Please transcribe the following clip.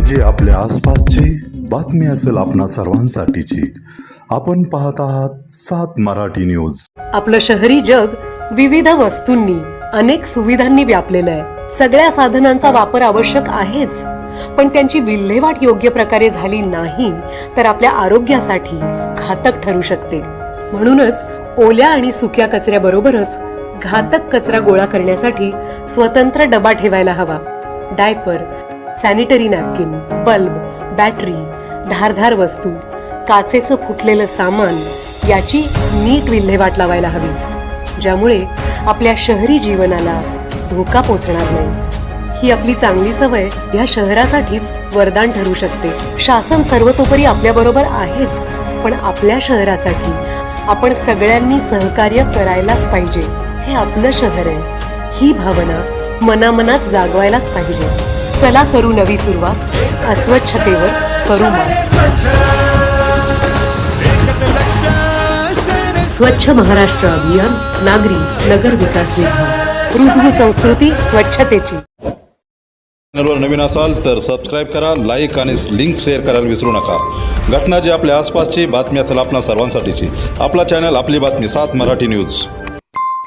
जे आपल्या आसपासची बातमी असेल आपणा सर्वांसाठीची. आपण पाहत आहात सात मराठी न्यूज. आपलं शहरी जग विविध वस्तूंनी अनेक सुविधांनी व्यापलेलं आहे. सगळ्या साधनांचा वापर आवश्यक आहेच. पण त्यांची विल्हेवाट योग्य प्रकारे झाली नाही तर आपल्या आरोग्यासाठी घातक ठरू शकते. म्हणूनच ओल्या आणि सुक्या कचऱ्याबरोबरच घातक कचरा गोळा करण्यासाठी स्वतंत्र डबा ठेवायला हवा. Diaper sanitary napkin bulb battery धारधार वस्तू काचेचं फुटलेलं सामान याची नीट विल्हेवाट लावायला हवी ज्यामुळे आपल्या शहरी जीवनाला धोका पोचणार नाही. ही आपली चांगली सवय या शहरासाठीच वरदान ठरू शकते. शासन सर्वतोपरी आपल्याबरोबर आहेच पण आपल्या शहरासाठी आपण सगळ्यांनी सहकार्य करायलाच पाहिजे. हे आपलं शहर आहे. ही भावना मनामनात जागवायलाच पाहिजे. चला करू नवी सुरुवात. अस्वच्छतेवर करू मात. स्वच्छ महाराष्ट्र अभियान नागरी नगर विकास विभाग. रुजवू संस्कृती स्वच्छतेची. चॅनलवर नवीन असाल तर सबस्क्राईब करा लाईक आणि लिंक शेअर करायला विसरू नका. घटना जी आपल्या आसपासची बातमी असेल आपणा सर्वांसाठीची. आपला चॅनल आपली बातमी सात मराठी न्यूज.